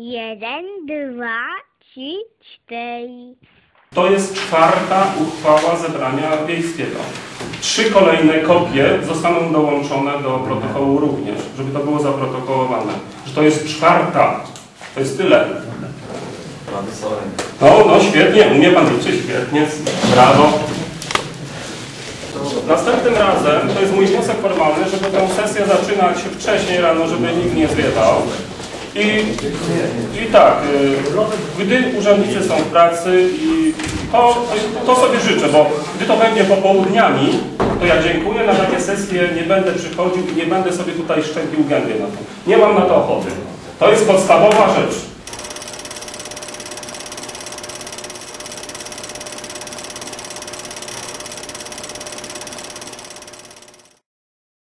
Jeden, dwa, trzy, cztery. To jest czwarta uchwała zebrania wiejskiego. Trzy kolejne kopie zostaną dołączone do protokołu również, żeby to było zaprotokołowane. Że to jest czwarta. To jest tyle. No, no świetnie, umie Pan liczyć, świetnie, brawo. Następnym razem, to jest mój wniosek formalny, żeby tę sesję zaczynać wcześniej rano, żeby nikt nie zwiewał. I, I tak, y, gdy urzędnicy są w pracy i to, to sobie życzę, bo gdy to będzie popołudniami, to ja dziękuję, na takie sesje nie będę przychodził i nie będę sobie tutaj szczępił gęby na to. Nie mam na to ochoty. To jest podstawowa rzecz.